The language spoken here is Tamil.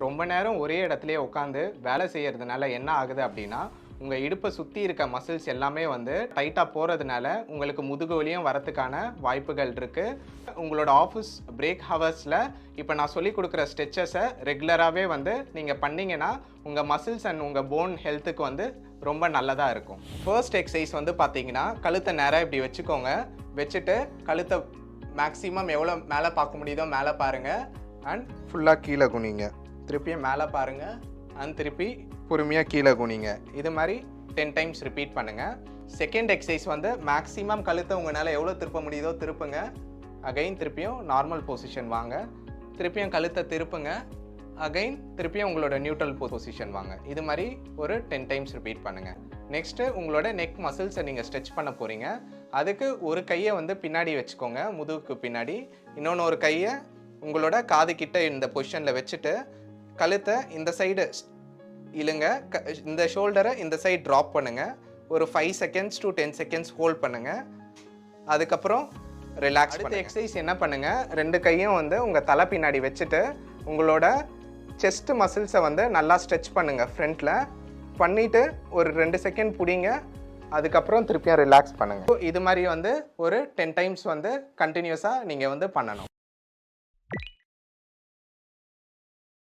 ரொம்ப நேரம் ஒரே இடத்துலயே உட்காந்து வேலை செய்யறதுனால என்ன ஆகுது அப்படின்னா உங்கள் இடுப்பை சுற்றி இருக்க மசில்ஸ் எல்லாமே வந்து டைட்டாக போகிறதுனால உங்களுக்கு முதுகு வலியும் வரத்துக்கான வாய்ப்புகள் இருக்குது உங்களோட ஆஃபீஸ் பிரேக் ஹவர்ஸில் இப்போ நான் சொல்லி கொடுக்குற ஸ்ட்ரெச்சஸை ரெகுலராகவே வந்து நீங்கள் பண்ணீங்கன்னா உங்கள் மசில்ஸ் அண்ட் உங்கள் போன் ஹெல்த்துக்கு வந்து ரொம்ப நல்லதாக இருக்கும். ஃபர்ஸ்ட் எக்ஸசைஸ் வந்து பார்த்தீங்கன்னா கழுத்தை நேராக இப்படி வச்சுக்கோங்க. வச்சுட்டு கழுத்தை மேக்ஸிமம் எவ்வளோ மேலே பார்க்க முடியுதோ மேலே பாருங்கள் அண்ட் ஃபுல்லாக கீழே குனிங்க. திருப்பியும் மேலே பாருங்கள் அண்ட் திருப்பி பொறுமையாக கீழே குனிங்க. இது மாதிரி டென் டைம்ஸ் ரிப்பீட் பண்ணுங்கள் செகண்ட் எக்ஸசைஸ் வந்து மேக்ஸிமம் கழுத்தை உங்களால் எவ்வளோ திருப்ப முடியுதோ திருப்புங்க. அகைன் திருப்பியும் நார்மல் பொசிஷன் வாங்க. திருப்பியும் கழுத்தை திருப்புங்க. அகைன் திருப்பியும் உங்களோட நியூட்ரல் பொசிஷன் வாங்க. இது மாதிரி ஒரு டென் டைம்ஸ் ரிப்பீட் பண்ணுங்கள் நெக்ஸ்ட்டு உங்களோட நெக் மசில்ஸை நீங்கள் ஸ்ட்ரெச் பண்ண போகிறீங்க அதுக்கு ஒரு கையை வந்து பின்னாடி வச்சுக்கோங்க. முதுகுக்கு பின்னாடி. இன்னொன்று ஒரு கையை உங்களோட காது கிட்ட இந்த பொசிஷனில் வச்சுட்டு கழுத்தை இந்த சைடு இழுங்க. க இந்த ஷோல்டரை இந்த சைடு ட்ராப் பண்ணுங்க. ஒரு five seconds to ten seconds hold பண்ணுங்க. அதுக்கப்புறம் ரிலாக்ஸ் அடுத்த எக்ஸசைஸ் என்ன பண்ணுங்க? ரெண்டு கையும் வந்து உங்க தலை பின்னாடி வச்சுட்டு உங்களோட செஸ்ட் மசில்ஸை வந்து நல்லா ஸ்ட்ரெச் பண்ணுங்க ஃப்ரண்ட்ல பண்ணிட்டு ஒரு ரெண்டு செகண்ட் பிடிங்க. அதுக்கப்புறம் திருப்பியும் ரிலாக்ஸ் பண்ணுங்க. இது மாதிரி வந்து ஒரு டென் டைம்ஸ் வந்து கண்டினியூஸாக நீங்கள் வந்து பண்ணணும்.